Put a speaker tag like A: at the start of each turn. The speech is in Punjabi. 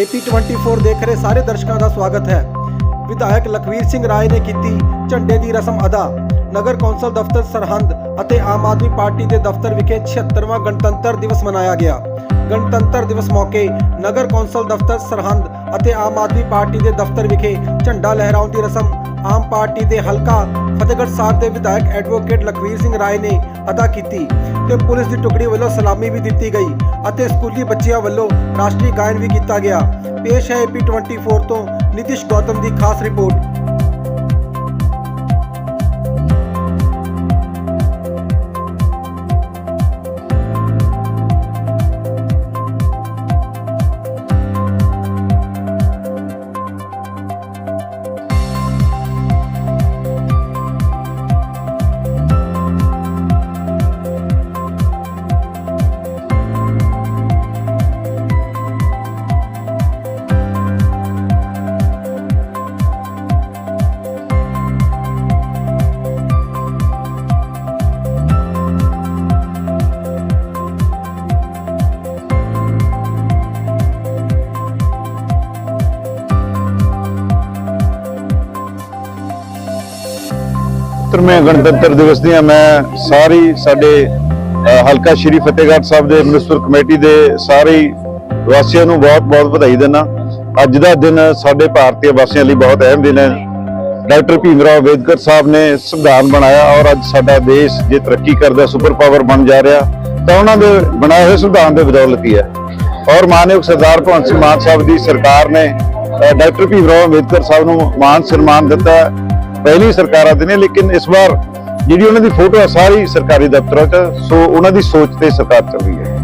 A: AP24 ਦੇਖ ਰਹੇ ਸਾਰੇ ਦਰਸ਼ਕਾਂ ਦਾ ਸਵਾਗਤ ਹੈ। ਵਿਧਾਇਕ ਲਖਵੀਰ ਸਿੰਘ ਰਾਏ ਨੇ ਕੀਤੀ ਝੰਡੇ ਦੀ ਰਸਮ ਅਦਾ। ਨਗਰ ਕੌਂਸਲ ਦਫ਼ਤਰ ਸਰਹੰਦ ਅਤੇ ਆਮ ਆਦਮੀ ਪਾਰਟੀ ਦੇ ਦਫ਼ਤਰ ਵਿਖੇ 76ਵਾਂ ਗਣਤੰਤਰ ਦਿਵਸ ਮਨਾਇਆ ਗਿਆ। ਗਣਤੰਤਰ ਦਿਵਸ ਮੌਕੇ ਨਗਰ ਕੌਂਸਲ ਦਫ਼ਤਰ ਸਰਹੰਦ ਅਤੇ ਆਮ ਆਦਮੀ ਪਾਰਟੀ ਦੇ ਦਫ਼ਤਰ ਵਿਖੇ ਝੰਡਾ ਲਹਿਰਾਉਣ ਦੀ ਰਸਮ ਆਮ ਪਾਰਟੀ ਦੇ ਹਲਕਾ ਫਤਿਹਗੜ੍ਹ ਸਾਹਿਬ ਦੇ ਵਿਧਾਇਕ ਐਡਵੋਕੇਟ ਲਖਵੀਰ ਸਿੰਘ ਰਾਏ ਨੇ ਅਦਾ ਕੀਤੀ ਤੇ ਪੁਲਿਸ ਦੀ ਟੁਕੜੀ ਵੱਲੋਂ ਸਲਾਮੀ ਵੀ ਦਿੱਤੀ ਗਈ ਅਤੇ ਸਕੂਲੀ ਬੱਚਿਆਂ ਵੱਲੋਂ ਰਾਸ਼ਟਰੀ ਗਾਇਨ ਵੀ ਕੀਤਾ ਗਿਆ। ਪੇਸ਼ ਹੈ ਏਪੀ 24 ਤੋਂ ਨਿਤਿਸ਼ ਗੌਤਮ ਦੀ ਖਾਸ ਰਿਪੋਰਟ।
B: ਮੈਂ ਗਣਤੰਤਰ ਦਿਵਸ ਦੀਆਂ ਮੈਂ ਸਾਰੀ ਸਾਡੇ ਹਲਕਾ ਸ਼੍ਰੀ ਫਤਿਹਗੜ੍ਹ ਸਾਹਿਬ ਦੇ ਮਿਨਿਸਟਰ ਕਮੇਟੀ ਦੇ ਸਾਰੇ ਵਾਸੀਆਂ ਨੂੰ ਬਹੁਤ-ਬਹੁਤ ਵਧਾਈ ਦਿੰਦਾ। ਅੱਜ ਦਾ ਦਿਨ ਸਾਡੇ ਭਾਰਤੀ ਵਾਸੀਆਂ ਲਈ ਬਹੁਤ ਅਹਿਮ ਦਿਨ ਹੈ। ਡਾਕਟਰ ਭੀਮ ਰਾਓ ਅੰਬੇਦਕਰ ਸਾਹਿਬ ਨੇ ਸੰਵਿਧਾਨ ਬਣਾਇਆ ਔਰ ਅੱਜ ਸਾਡਾ ਦੇਸ਼ ਜੇ ਤਰੱਕੀ ਕਰਦਾ, ਸੁਪਰ ਪਾਵਰ ਬਣ ਜਾ ਰਿਹਾ, ਤਾਂ ਉਹਨਾਂ ਦੇ ਬਣਾਏ ਹੋਏ ਸੰਵਿਧਾਨ ਦੇ ਬਦੌਲਤ ਹੀ ਹੈ। ਔਰ ਮਾਨਯੋਗ ਸਰਦਾਰ ਭਗਵੰਤ ਸਿੰਘ ਮਾਨ ਸਾਹਿਬ ਦੀ ਸਰਕਾਰ ਨੇ ਡਾਕਟਰ ਭੀਮ ਰਾਓ ਅੰਬੇਦਕਰ ਸਾਹਿਬ ਨੂੰ ਮਾਨ ਸਨਮਾਨ ਦਿੱਤਾ। ਪਹਿਲੀ ਸਰਕਾਰਾਂ ਦੇ ਨੇ, ਲੇਕਿਨ ਇਸ ਵਾਰ ਜਿਹੜੀ ਉਹਨਾਂ ਦੀ ਫੋਟੋ ਆ ਸਾਰੀ ਸਰਕਾਰੀ ਦਫ਼ਤਰਾਂ 'ਚ ਸੋ ਉਹਨਾਂ ਦੀ ਸੋਚ ਤੇ ਸਰਕਾਰ ਚੱਲ ਰਹੀ ਹੈ।